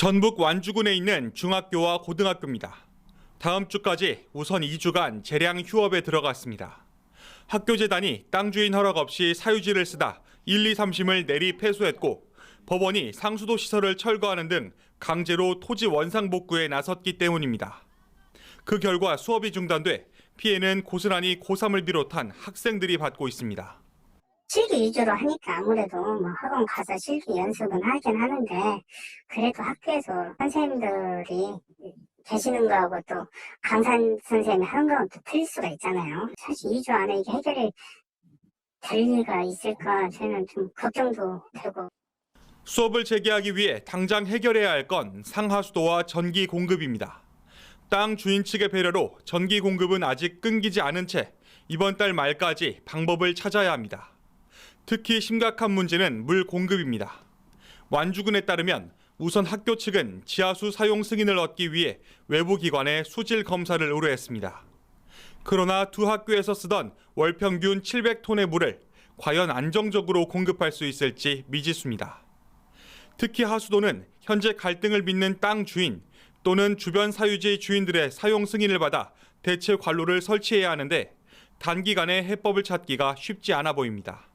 전북 완주군에 있는 중학교와 고등학교입니다. 다음 주까지 우선 2주간 재량 휴업에 들어갔습니다. 학교 재단이 땅 주인 허락 없이 사유지를 쓰다 1, 2, 3심을 내리 패소했고 법원이 상수도 시설을 철거하는 등 강제로 토지 원상 복구에 나섰기 때문입니다. 그 결과 수업이 중단돼 피해는 고스란히 고3을 비롯한 학생들이 받고 있습니다. 실기 위주로 하니까 아무래도 뭐 학원 가서 실기 연습은 하긴 하는데 그래도 학교에서 선생님들이 계시는 거하고 또 강사 선생님이 하는 거하고 또 틀릴 수가 있잖아요. 사실 2주 안에 이게 해결이 될 리가 있을까 저는 좀 걱정도 되고 수업을 재개하기 위해 당장 해결해야 할 건 상하수도와 전기 공급입니다. 땅 주인 측의 배려로 전기 공급은 아직 끊기지 않은 채 이번 달 말까지 방법을 찾아야 합니다. 특히 심각한 문제는 물 공급입니다. 완주군에 따르면 우선 학교 측은 지하수 사용 승인을 얻기 위해 외부 기관에 수질 검사를 의뢰했습니다. 그러나 두 학교에서 쓰던 월 평균 700톤의 물을 과연 안정적으로 공급할 수 있을지 미지수입니다. 특히 하수도는 현재 갈등을 빚는 땅 주인 또는 주변 사유지 주인들의 사용 승인을 받아 대체 관로를 설치해야 하는데 단기간에 해법을 찾기가 쉽지 않아 보입니다.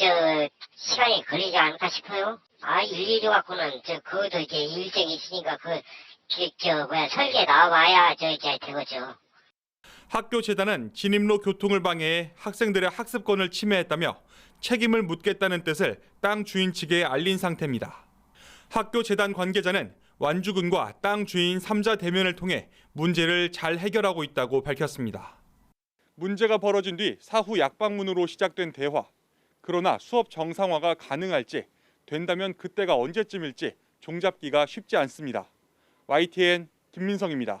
저 시간이 걸리지 않을까 싶어요. 아 일일이 갖고는 저 그것도 이제 일정이 있으니까 그저 뭐야 설계 나와봐야 저 이제 되겠죠. 학교 재단은 진입로 교통을 방해해 학생들의 학습권을 침해했다며 책임을 묻겠다는 뜻을 땅 주인 측에 알린 상태입니다. 학교 재단 관계자는 완주군과 땅 주인 3자 대면을 통해 문제를 잘 해결하고 있다고 밝혔습니다. 문제가 벌어진 뒤 사후 약방문으로 시작된 대화. 그러나 수업 정상화가 가능할지 된다면 그때가 언제쯤일지 종잡기가 쉽지 않습니다. YTN 김민성입니다.